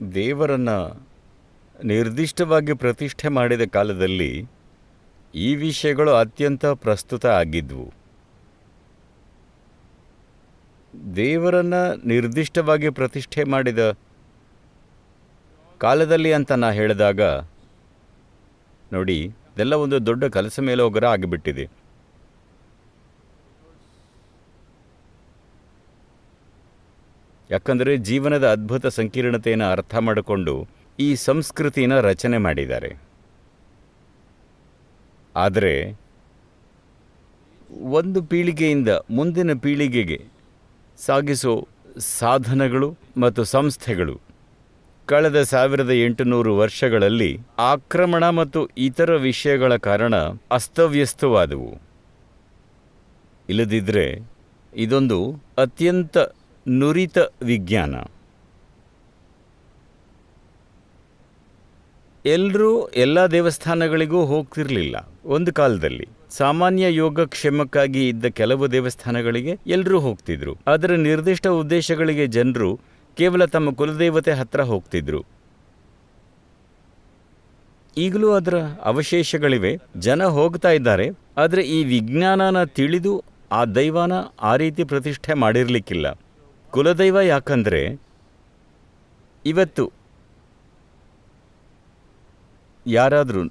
ದೇವರನ್ನ ನಿರ್ದಿಷ್ಟವಾಗಿ ಪ್ರತಿಷ್ಠೆ ಮಾಡಿದ ಕಾಲದಲ್ಲಿ ಈ ವಿಷಯಗಳು ಅತ್ಯಂತ ಪ್ರಸ್ತುತ ಆಗಿದ್ವು. ದೇವರನ್ನು ನಿರ್ದಿಷ್ಟವಾಗಿ ಪ್ರತಿಷ್ಠೆ ಮಾಡಿದ ಕಾಲದಲ್ಲಿ ಅಂತ ನಾ ಹೇಳಿದಾಗ ನೋಡಿ, ಇದೆಲ್ಲ ಒಂದು ದೊಡ್ಡ ಕಲಸ ಮೇಲೋಗರ ಆಗಿಬಿಟ್ಟಿದೆ. ಯಾಕಂದರೆ ಜೀವನದ ಅದ್ಭುತ ಸಂಕೀರ್ಣತೆಯನ್ನು ಅರ್ಥ ಮಾಡಿಕೊಂಡು ಈ ಸಂಸ್ಕೃತಿನ ರಚನೆ ಮಾಡಿದ್ದಾರೆ. ಆದರೆ ಒಂದು ಪೀಳಿಗೆಯಿಂದ ಮುಂದಿನ ಪೀಳಿಗೆಗೆ ಸಾಗಿಸೋ ಸಾಧನಗಳು ಮತ್ತು ಸಂಸ್ಥೆಗಳು ಕಳೆದ ಸಾವಿರದ ಎಂಟುನೂರು ವರ್ಷಗಳಲ್ಲಿ ಆಕ್ರಮಣ ಮತ್ತು ಇತರ ವಿಷಯಗಳ ಕಾರಣ ಅಸ್ತವ್ಯಸ್ತವಾದವು. ಇಲ್ಲದಿದ್ದರೆ ಇದೊಂದು ಅತ್ಯಂತ ನುರಿತ ವಿಜ್ಞಾನ. ಎಲ್ಲರೂ ಎಲ್ಲ ದೇವಸ್ಥಾನಗಳಿಗೂ ಹೋಗ್ತಿರಲಿಲ್ಲ ಒಂದು ಕಾಲದಲ್ಲಿ. ಸಾಮಾನ್ಯ ಯೋಗಕ್ಷೇಮಕ್ಕಾಗಿ ಇದ್ದ ಕೆಲವು ದೇವಸ್ಥಾನಗಳಿಗೆ ಎಲ್ಲರೂ ಹೋಗ್ತಿದ್ರು. ಆದರೆ ನಿರ್ದಿಷ್ಟ ಉದ್ದೇಶಗಳಿಗೆ ಜನರು ಕೇವಲ ತಮ್ಮ ಕುಲದೇವತೆ ಹತ್ರ ಹೋಗ್ತಿದ್ರು. ಈಗಲೂ ಅದರ ಅವಶೇಷಗಳಿವೆ. ಜನ ಹೋಗ್ತಾ ಇದ್ದಾರೆ. ಆದರೆ ಈ ವಿಜ್ಞಾನನ ತಿಳಿದು ಆ ದೈವಾನ ಆ ರೀತಿ ಪ್ರತಿಷ್ಠೆ ಮಾಡಿರಲಿಕ್ಕಿಲ್ಲ. ಕುಲದೈವ ಯಾಕಂದರೆ ಇವತ್ತು ಯಾರಾದರೂ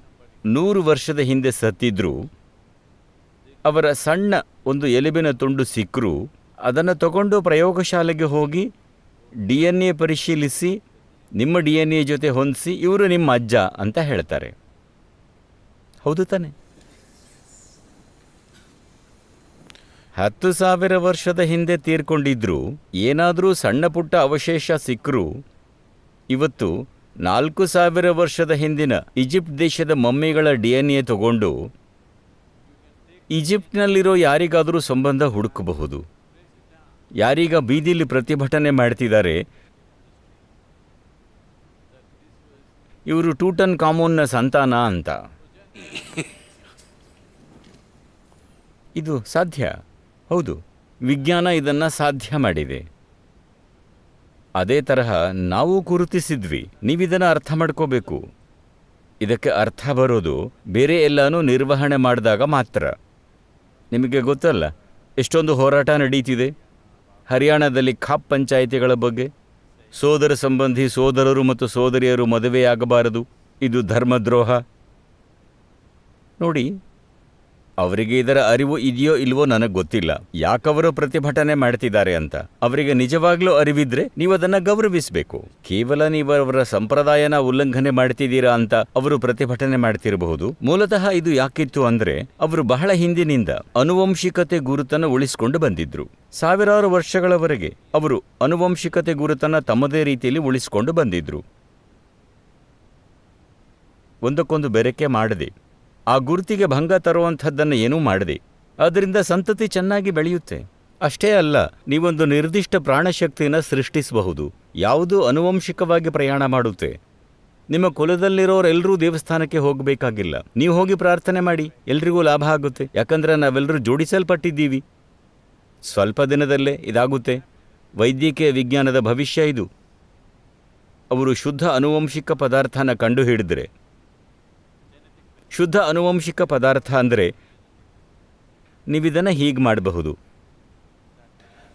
ನೂರು ವರ್ಷದ ಹಿಂದೆ ಸತ್ತಿದ್ರೂ ಅವರ ಸಣ್ಣ ಒಂದು ಎಲುಬಿನ ತುಂಡು ಸಿಕ್ಕರೂ ಅದನ್ನು ತಗೊಂಡು ಪ್ರಯೋಗಶಾಲೆಗೆ ಹೋಗಿ ಡಿ ಎನ್ ಎ ಪರಿಶೀಲಿಸಿ, ನಿಮ್ಮ ಡಿ ಎನ್ ಎ ಜೊತೆ ಹೊಂದಿಸಿ ಇವರು ನಿಮ್ಮ ಅಜ್ಜ ಅಂತ ಹೇಳ್ತಾರೆ. ಹೌದು ತಾನೆ. ಹತ್ತು ಸಾವಿರ ವರ್ಷದ ಹಿಂದೆ ತೀರ್ಕೊಂಡಿದ್ರೂ ಏನಾದರೂ ಸಣ್ಣ ಪುಟ್ಟ ಅವಶೇಷ ಸಿಕ್ಕರೂ ಇವತ್ತು ನಾಲ್ಕು ಸಾವಿರ ವರ್ಷದ ಹಿಂದಿನ ಈಜಿಪ್ಟ್ ದೇಶದ ಮಮ್ಮಿಗಳ ಡಿ ಎನ್ ಎ ತಗೊಂಡು ಈಜಿಪ್ಟ್ನಲ್ಲಿರೋ ಯಾರಿಗಾದರೂ ಸಂಬಂಧ ಹುಡುಕಬಹುದು. ಯಾರೀಗ ಬೀದಿಲಿ ಪ್ರತಿಭಟನೆ ಮಾಡ್ತಿದ್ದಾರೆ. ಇವರು ಟೂಟನ್ ಕಾಮೋನ್ನ ಸಂತಾನ ಅಂತ. ಇದು ಸಾಧ್ಯ? ಹೌದು. ವಿಜ್ಞಾನ ಇದನ್ನು ಸಾಧ್ಯ ಮಾಡಿದೆ. ಅದೇ ತರಹ ನಾವು ಗುರುತಿಸಿದ್ವಿ. ನೀವಿದನ್ನು ಅರ್ಥ ಮಾಡ್ಕೋಬೇಕು. ಇದಕ್ಕೆ ಅರ್ಥ ಬರೋದು ಬೇರೆ ಎಲ್ಲನೂ ನಿರ್ವಹಣೆ ಮಾಡಿದಾಗ ಮಾತ್ರ. ನಿಮಗೆ ಗೊತ್ತಲ್ಲ, ಎಷ್ಟೊಂದು ಹೋರಾಟ ನಡೀತಿದೆ. ಹರಿಯಾಣದಲ್ಲಿ ಖಾಪ್ ಪಂಚಾಯಿತಿಗಳ ಬಗ್ಗೆ. ಸೋದರ ಸಂಬಂಧಿ ಸೋದರರು ಮತ್ತು ಸೋದರಿಯರು ಮದುವೆಯಾಗಬಾರದು. ಇದು ಧರ್ಮದ್ರೋಹ. ನೋಡಿ ಅವರಿಗೆ ಇದರ ಅರಿವು ಇದೆಯೋ ಇಲ್ವೋ ನನಗೆ ಗೊತ್ತಿಲ್ಲ. ಯಾಕವರು ಪ್ರತಿಭಟನೆ ಮಾಡ್ತಿದ್ದಾರೆ ಅಂತ. ಅವರಿಗೆ ನಿಜವಾಗ್ಲೂ ಅರಿವಿದ್ರೆ ನೀವು ಅದನ್ನ ಗೌರವಿಸಬೇಕು. ಕೇವಲ ನೀವು ಅವರ ಸಂಪ್ರದಾಯನ ಉಲ್ಲಂಘನೆ ಮಾಡ್ತಿದ್ದೀರಾ ಅಂತ ಅವರು ಪ್ರತಿಭಟನೆ ಮಾಡ್ತಿರಬಹುದು. ಮೂಲತಃ ಇದು ಯಾಕಿತ್ತು ಅಂದ್ರೆ ಅವರು ಬಹಳ ಹಿಂದಿನಿಂದ ಅನುವಂಶಿಕತೆ ಗುರುತನ ಉಳಿಸಿಕೊಂಡು ಬಂದಿದ್ರು. ಸಾವಿರಾರು ವರ್ಷಗಳವರೆಗೆ ಅವರು ಅನುವಂಶಿಕತೆ ಗುರುತನ್ನ ತಮ್ಮದೇ ರೀತಿಯಲ್ಲಿ ಉಳಿಸಿಕೊಂಡು ಬಂದಿದ್ರು. ಒಂದಕ್ಕೊಂದು ಬೆರಕೆ ಮಾಡದೆ ಆ ಗುರುತಿಗೆ ಭಂಗ ತರುವಂಥದ್ದನ್ನು ಏನೂ ಮಾಡದೆ, ಅದರಿಂದ ಸಂತತಿ ಚೆನ್ನಾಗಿ ಬೆಳೆಯುತ್ತೆ. ಅಷ್ಟೇ ಅಲ್ಲ, ನೀವೊಂದು ನಿರ್ದಿಷ್ಟ ಪ್ರಾಣಶಕ್ತಿನ ಸೃಷ್ಟಿಸಬಹುದು, ಯಾವುದು ಅನುವಂಶಿಕವಾಗಿ ಪ್ರಯಾಣ ಮಾಡುತ್ತೆ. ನಿಮ್ಮ ಕುಲದಲ್ಲಿರೋರೆಲ್ಲರೂ ದೇವಸ್ಥಾನಕ್ಕೆ ಹೋಗಬೇಕಾಗಿಲ್ಲ. ನೀವು ಹೋಗಿ ಪ್ರಾರ್ಥನೆ ಮಾಡಿ, ಎಲ್ರಿಗೂ ಲಾಭ ಆಗುತ್ತೆ. ಯಾಕಂದ್ರೆ ನಾವೆಲ್ಲರೂ ಜೋಡಿಸಲ್ಪಟ್ಟಿದ್ದೀವಿ. ಸ್ವಲ್ಪ ದಿನದಲ್ಲೇ ಇದಾಗುತ್ತೆ. ವೈದ್ಯಕೀಯ ವಿಜ್ಞಾನದ ಭವಿಷ್ಯ ಇದು. ಅವರು ಶುದ್ಧ ಅನುವಂಶಿಕ ಪದಾರ್ಥನ ಕಂಡುಹಿಡಿದ್ರೆ ಶುದ್ಧ ಅನುವಂಶಿಕ ಪದಾರ್ಥ ಅಂದರೆ ನೀವಿದನ್ನು ಹೀಗೆ ಮಾಡಬಹುದು.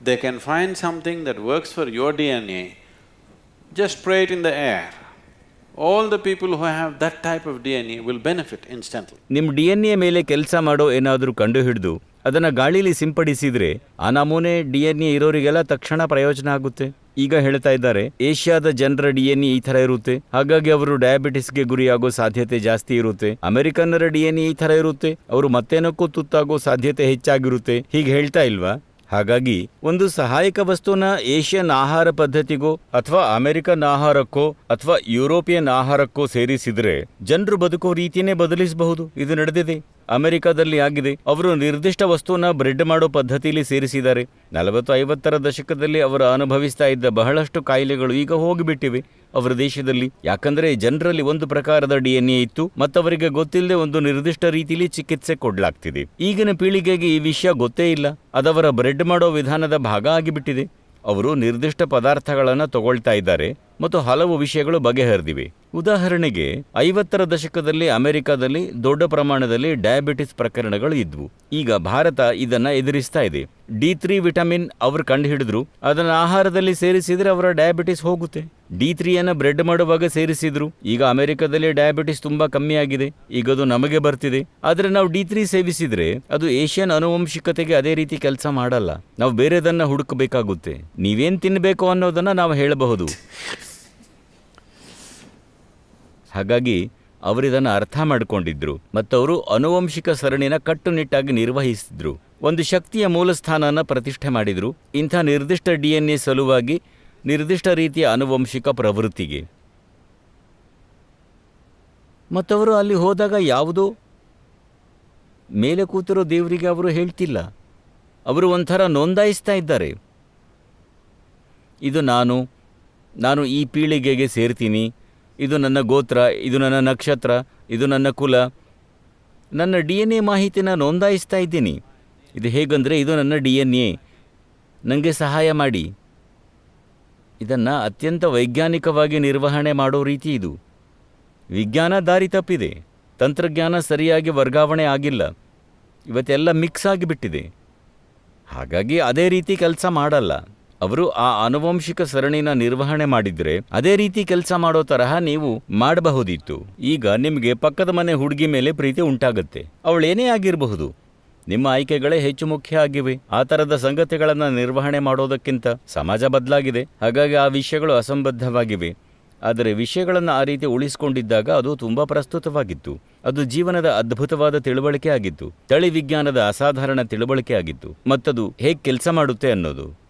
They can find something that works for your D N A just just in the air all the people who have that type of D N A will benefit instantly ನಿಮ್ಮ ಡಿ ಎನ್ ಎ ಮೇಲೆ ಕೆಲಸ ಮಾಡೋ ಏನಾದರೂ ಕಂಡುಹಿಡಿದು ಅದನ್ನು ಗಾಳಿಲಿ ಸಿಂಪಡಿಸಿದರೆ ಆ ನಮೂನೆ ಡಿ ಎನ್ ಎ ಇರೋರಿಗೆಲ್ಲ ತಕ್ಷಣ ಪ್ರಯೋಜನ ಆಗುತ್ತೆ. ಈಗ ಹೇಳ್ತಾ ಇದ್ದಾರೆ, ಏಷ್ಯಾದ ಜನರ ಡಿ ಎನ್ ಎ ಈ ಥರ ಇರುತ್ತೆ. ಹಾಗಾಗಿ ಅವರು ಡಯಾಬಿಟಿಸ್ಗೆ ಗುರಿಯಾಗೋ ಸಾಧ್ಯತೆ ಜಾಸ್ತಿ ಇರುತ್ತೆ. ಅಮೆರಿಕನ್ನರ ಡಿ ಎನ್ ಎ ಈ ಥರ ಇರುತ್ತೆ. ಅವರು ಮತ್ತೇನಕ್ಕೂ ತುತ್ತಾಗೋ ಸಾಧ್ಯತೆ ಹೆಚ್ಚಾಗಿರುತ್ತೆ. ಹೀಗೆ ಹೇಳ್ತಾ ಇಲ್ವಾ? ಹಾಗಾಗಿ ಒಂದು ಸಹಾಯಕ ವಸ್ತುನ ಏಷ್ಯನ್ ಆಹಾರ ಪದ್ಧತಿಗೋ ಅಥವಾ ಅಮೆರಿಕನ್ ಆಹಾರಕ್ಕೋ ಅಥವಾ ಯುರೋಪಿಯನ್ ಆಹಾರಕ್ಕೋ ಸೇರಿಸಿದ್ರೆ ಜನರು ಬದುಕೋ ರೀತಿಯೇ ಬದಲಿಸಬಹುದು. ಇದು ನಡೆದಿದೆ. ಅಮೆರಿಕದಲ್ಲಿ ಆಗಿದೆ. ಅವರು ನಿರ್ದಿಷ್ಟ ವಸ್ತುವನ್ನ ಬ್ರೆಡ್ ಮಾಡೋ ಪದ್ಧತಿಯಲ್ಲಿ ಸೇರಿಸಿದ್ದಾರೆ. ನಲವತ್ತು ಐವತ್ತರ ದಶಕದಲ್ಲಿ ಅವರು ಅನುಭವಿಸ್ತಾ ಇದ್ದ ಬಹಳಷ್ಟು ಕಾಯಿಲೆಗಳು ಈಗ ಹೋಗಿಬಿಟ್ಟಿವೆ. ಅವರ ದೇಶದಲ್ಲಿ ಯಾಕಂದ್ರೆ ಜನರಲ್ಲಿ ಒಂದು ಪ್ರಕಾರದ ಡಿ ಎನ್ ಎ ಇತ್ತು. ಮತ್ತವರಿಗೆ ಗೊತ್ತಿಲ್ಲದೆ ಒಂದು ನಿರ್ದಿಷ್ಟ ರೀತಿಯಲ್ಲಿ ಚಿಕಿತ್ಸೆ ಕೊಡಲಾಗ್ತಿದೆ. ಈಗಿನ ಪೀಳಿಗೆಗೆ ಈ ವಿಷಯ ಗೊತ್ತೇ ಇಲ್ಲ. ಅದವರ ಬ್ರೆಡ್ ಮಾಡೋ ವಿಧಾನದ ಭಾಗ ಆಗಿಬಿಟ್ಟಿದೆ. ಅವರು ನಿರ್ದಿಷ್ಟ ಪದಾರ್ಥಗಳನ್ನು ತಗೊಳ್ತಾ ಇದ್ದಾರೆ ಮತ್ತು ಹಲವು ವಿಷಯಗಳು ಬಗೆಹರಿದಿವೆ. ಉದಾಹರಣೆಗೆ, ಐವತ್ತರ ದಶಕದಲ್ಲಿ ಅಮೆರಿಕದಲ್ಲಿ ದೊಡ್ಡ ಪ್ರಮಾಣದಲ್ಲಿ ಡಯಾಬಿಟಿಸ್ ಪ್ರಕರಣಗಳು ಇದ್ವು. ಈಗ ಭಾರತ ಇದನ್ನು ಎದುರಿಸ್ತಾ ಇದೆ. ಡಿ ತ್ರೀ ವಿಟಮಿನ್ ಅವರು ಕಂಡುಹಿಡಿದ್ರು. ಅದನ್ನ ಆಹಾರದಲ್ಲಿ ಸೇರಿಸಿದ್ರೆ ಅವರ ಡಯಾಬಿಟಿಸ್ ಹೋಗುತ್ತೆ. ಡಿ ತ್ರೀಯನ್ನ ಬ್ರೆಡ್ ಮಾಡುವಾಗ ಸೇರಿಸಿದ್ರು. ಈಗ ಅಮೆರಿಕದಲ್ಲಿ ಡಯಾಬಿಟಿಸ್ ತುಂಬಾ ಕಮ್ಮಿ ಆಗಿದೆ. ಈಗ ಅದು ನಮಗೆ ಬರ್ತಿದೆ. ಆದರೆ ನಾವು ಡಿ ತ್ರೀ ಸೇವಿಸಿದ್ರೆ ಅದು ಏಷ್ಯನ್ ಅನುವಂಶಿಕತೆಗೆ ಅದೇ ರೀತಿ ಕೆಲಸ ಮಾಡಲ್ಲ. ನಾವು ಬೇರೆದನ್ನ ಹುಡುಕಬೇಕಾಗುತ್ತೆ. ನೀವೇನು ತಿನ್ನಬೇಕು ಅನ್ನೋದನ್ನ ನಾವು ಹೇಳಬಹುದು. ಹಾಗಾಗಿ ಅವರಿದನ್ನು ಅರ್ಥ ಮಾಡಿಕೊಂಡಿದ್ರು ಅವರು ಅನುವಂಶಿಕ ಸರಣಿನ ಕಟ್ಟುನಿಟ್ಟಾಗಿ ನಿರ್ವಹಿಸಿದ್ರು. ಒಂದು ಶಕ್ತಿಯ ಮೂಲಸ್ಥಾನನ ಪ್ರತಿಷ್ಠೆ ಮಾಡಿದ್ರು. ಇಂಥ ನಿರ್ದಿಷ್ಟ ಡಿ ಎನ್ ಎ ಸಲುವಾಗಿ ನಿರ್ದಿಷ್ಟ ರೀತಿಯ ಅನುವಂಶಿಕ ಪ್ರವೃತ್ತಿಗೆ. ಮತ್ತವರು ಅಲ್ಲಿ ಹೋದಾಗ ಯಾವುದೋ? ಮೇಲೆ ಕೂತಿರೋ ದೇವರಿಗೆ ಅವರು ಹೇಳ್ತಿಲ್ಲ. ಅವರು ಒಂಥರ ನೋಂದಾಯಿಸ್ತಾ ಇದ್ದಾರೆ. ಇದು ನಾನು ನಾನು ಈ ಪೀಳಿಗೆಗೆ ಸೇರ್ತೀನಿ. ಇದು ನನ್ನ ಗೋತ್ರ, ಇದು ನನ್ನ ನಕ್ಷತ್ರ, ಇದು ನನ್ನ ಕುಲ. ನನ್ನ ಡಿ ಎನ್ ಎ ಮಾಹಿತಿನ ನೋಂದಾಯಿಸ್ತಾ ಇದ್ದೀನಿ. ಇದು ಹೇಗಂದರೆ ಇದು ನನ್ನ ಡಿ ಎನ್ ಎ. ನನಗೆ ಸಹಾಯ ಮಾಡಿ. ಇದನ್ನು ಅತ್ಯಂತ ವೈಜ್ಞಾನಿಕವಾಗಿ ನಿರ್ವಹಣೆ ಮಾಡೋ ರೀತಿ ಇದು. ವಿಜ್ಞಾನ ದಾರಿ ತಪ್ಪಿದೆ. ತಂತ್ರಜ್ಞಾನ ಸರಿಯಾಗಿ ವರ್ಗಾವಣೆ ಆಗಿಲ್ಲ. ಇವತ್ತೆಲ್ಲ ಮಿಕ್ಸ್ ಆಗಿಬಿಟ್ಟಿದೆ. ಹಾಗಾಗಿ ಅದೇ ರೀತಿ ಕೆಲಸ ಮಾಡಲ್ಲ. ಅವರು ಆ ಆನುವಂಶಿಕ ಸರಣಿನ ನಿರ್ವಹಣೆ ಮಾಡಿದ್ರೆ ಅದೇ ರೀತಿ ಕೆಲಸ ಮಾಡೋ ತರಹ ನೀವು ಮಾಡಬಹುದಿತ್ತು. ಈಗ ನಿಮಗೆ ಪಕ್ಕದ ಮನೆ ಹುಡುಗಿ ಮೇಲೆ ಪ್ರೀತಿ ಉಂಟಾಗುತ್ತೆ. ಅವಳೇನೇ ಆಗಿರಬಹುದು. ನಿಮ್ಮ ಆಯ್ಕೆಗಳೇ ಹೆಚ್ಚು ಮುಖ್ಯ ಆಗಿವೆ. ಆ ಥರದ ಸಂಗತಿಗಳನ್ನು ನಿರ್ವಹಣೆ ಮಾಡೋದಕ್ಕಿಂತ ಸಮಾಜ ಬದಲಾಗಿದೆ. ಹಾಗಾಗಿ ಆ ವಿಷಯಗಳು ಅಸಂಬದ್ಧವಾಗಿವೆ. ಆದರೆ ವಿಷಯಗಳನ್ನು ಆ ರೀತಿ ಉಳಿಸಿಕೊಂಡಿದ್ದಾಗ ಅದು ತುಂಬಾ ಪ್ರಸ್ತುತವಾಗಿತ್ತು. ಅದು ಜೀವನದ ಅದ್ಭುತವಾದ ತಿಳುವಳಿಕೆ ಆಗಿತ್ತು. ತಳಿ ವಿಜ್ಞಾನದ ಅಸಾಧಾರಣ ತಿಳುವಳಿಕೆ ಆಗಿತ್ತು. ಮತ್ತದು ಹೇಗೆ ಕೆಲಸ ಮಾಡುತ್ತೆ ಅನ್ನೋದು.